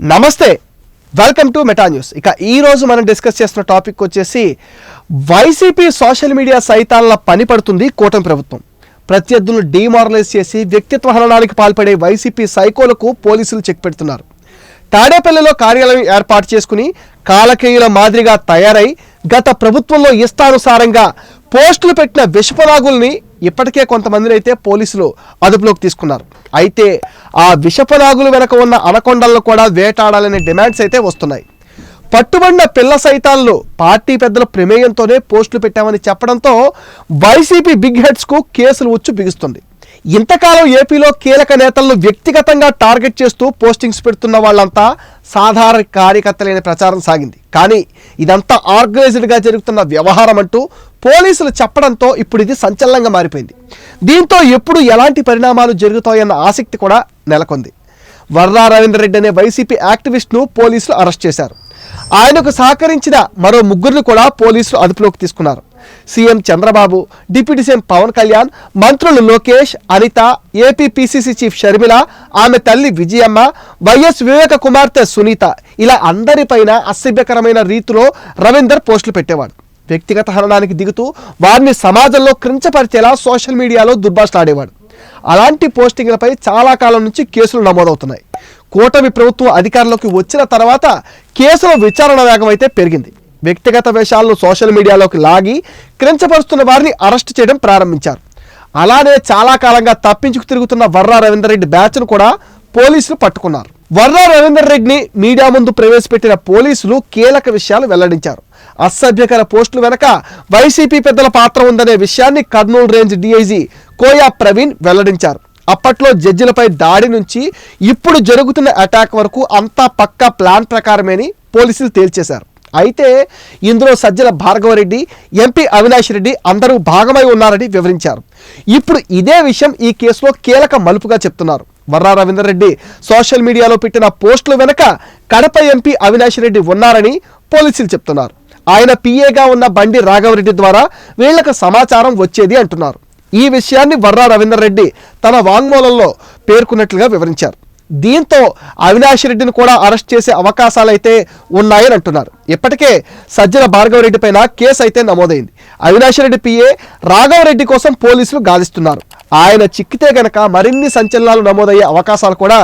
నమస్తే welcome to meta news ఇక ఈరోజు మనం డిస్కస్ చేస్తున్న టాపిక్ వచ్చేసి వైసీపీ సోషల్ మీడియా సైతాల పని పడుతుంది కూటమి ప్రభుత్వం. ప్రత్యర్థులను డిమారలైజ్ చేసి వ్యక్తిత్వ హననానికి పాల్పడే వైసీపీ సైకోలకు పోలీసులు చెక్ పెడుతున్నారు. తాడేపల్లిలో కార్యాలయం ఏర్పాటు చేసుకుని కాలకేయుల మాదిరిగా తయారై గత ప్రభుత్వంలో ఇష్టానుసారంగా పోస్టులు పెట్టిన విషపరాగుల్ని ఇప్పటికే కొంతమందిని అయితే పోలీసులు అదుపులోకి తీసుకున్నారు. అయితే ఆ విషపనాగులు వెనక ఉన్న అనకొండలను కూడా వేటాడాలనే డిమాండ్స్ అయితే వస్తున్నాయి. పట్టుబడిన పిల్ల సైతాల్లో పార్టీ పెద్దల ప్రమేయంతోనే పోస్టులు పెట్టామని చెప్పడంతో వైసీపీ బిగ్ హెడ్స్కు కేసులు వచ్చు బిగుస్తుంది. ఇంతకాలం ఏపీలో కీలక నేతలను వ్యక్తిగతంగా టార్గెట్ చేస్తూ పోస్టింగ్స్ పెడుతున్న వాళ్ళంతా సాధారణ కార్యకర్తలైన ప్రచారం సాగింది. కానీ ఇదంతా ఆర్గనైజ్డ్గా జరుగుతున్న వ్యవహారం అంటూ పోలీసులు చెప్పడంతో ఇప్పుడు ఇది సంచలనంగా మారిపోయింది. దీంతో ఎప్పుడు ఎలాంటి పరిణామాలు జరుగుతాయన్న ఆసక్తి కూడా నెలకొంది. వర్రా రవీందర్ రెడ్డి అనే వైసీపీ యాక్టివిస్ట్ను పోలీసులు అరెస్ట్ చేశారు. ఆయనకు సహకరించిన మరో ముగ్గురిని కూడా పోలీసులు అదుపులోకి తీసుకున్నారు. CM Chandrababu deputy CM Pawan Kalyan మంత్రులు Lokesh Anitha AP PCC chief Sharmila ఆమె తల్లి విజయమ్మ వైఎస్ వివేక కుమార్తె సునీత. ఇలా అందరిపైన అసభ్యకరమైన రీతిలో రవీందర్ పోస్టులు పెట్టేవాడు. వ్యక్తిగత హననానికి దిగుతూ వారిని సమాజంలో క్రించపరిచేలా సోషల్ మీడియాలో దుర్భాషలాడేవాడు అలాంటి పోస్టింగ్లపై చాలా కాలం నుంచి కేసులు నమోదవుతున్నాయి. కూటమి ప్రభుత్వం అధికారంలోకి వచ్చిన తర్వాత కేసుల విచారణ వేగం అయితే పెరిగింది. వ్యక్తిగత వేషాలను సోషల్ మీడియాలోకి లాగి క్రించపరుస్తున్న వారిని అరెస్ట్ చేయడం ప్రారంభించారు. అలానే చాలా కాలంగా తప్పించుకు తిరుగుతున్న వర్రా రవీందర్ రెడ్డి బ్యాచ్ను కూడా పోలీసులు పట్టుకున్నారు. వర్రా రవీందర్ రెడ్డిని మీడియా ముందు ప్రవేశపెట్టిన పోలీసులు కీలక విషయాలు వెల్లడించారు. అసభ్యకర పోస్టులు వెనక వైసీపీ పెద్దల పాత్ర ఉందనే విషయాన్ని కర్నూలు రేంజ్ డీఐజీ కోయా ప్రవీణ్ వెల్లడించారు. అప్పట్లో జడ్జిలపై దాడి నుంచి ఇప్పుడు జరుగుతున్న అటాక్ వరకు అంతా పక్కా ప్లాన్ ప్రకారమేని పోలీసులు తేల్చేశారు. అయితే ఇందులో సజ్జల భార్గవరెడ్డి ఎంపీ అవినాష్ రెడ్డి అందరూ భాగమై ఉన్నారని వివరించారు. ఇప్పుడు ఇదే విషయం ఈ కేసులో కీలక మలుపుగా చెప్తున్నారు. వర్రా రవీందర్ రెడ్డి సోషల్ మీడియాలో పెట్టిన పోస్టుల వెనుక కడప ఎంపీ అవినాష్ రెడ్డి ఉన్నారని పోలీసులు చెప్తున్నారు. ఆయన పిఏగా ఉన్న బండి రాఘవరెడ్డి ద్వారా వీళ్ళకు సమాచారం వచ్చేది అంటున్నారు. ఈ విషయాన్ని వర్రా రవీందర్ రెడ్డి తన వాంగ్మూలంలో పేర్కొన్నట్లుగా వివరించారు. దీంతో అవినాష్ రెడ్డిని కూడా అరెస్ట్ చేసే అవకాశాలైతే ఉన్నాయని అంటున్నారు. ఇప్పటికే సజ్జల భార్గవరెడ్డి పైన కేసు అయితే నమోదైంది. అవినాష్ రెడ్డి పిఏ రాఘవరెడ్డి కోసం పోలీసులు గాలిస్తున్నారు ఆయన చిక్కితే గనక మరిన్ని సంచలనాలు నమోదయ్యే అవకాశాలు కూడా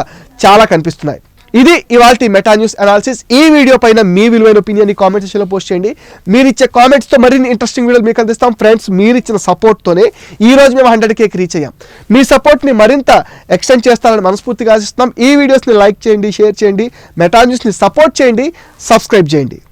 చాలా కనిపిస్తున్నాయి. ఇది ఇవాళ మెటా న్యూస్ అనాలిసిస్. ఈ వీడియో పైన మీ విలువైన ఒపీనియన్ కామెంట్ సెక్షన్లో పోస్ట్ చేయండి. మీరు ఇచ్చే కామెంట్స్తో మరిన్ని ఇంట్రెస్టింగ్ వీడియోలు మీకు అందిస్తాం. ఫ్రెండ్స్ మీరు ఇచ్చిన సపోర్ట్తోనే ఈ రోజు మేము హండ్రెడ్ కేక్ రీచ్ అయ్యాం. మీ సపోర్ట్ని మరింత ఎక్స్టెండ్ చేస్తారని మనస్ఫూర్తిగా ఆశిస్తున్నాం. ఈ వీడియోస్ని లైక్ చేయండి షేర్ చేయండి. మెటా న్యూస్ని సపోర్ట్ చేయండి సబ్స్క్రైబ్ చేయండి.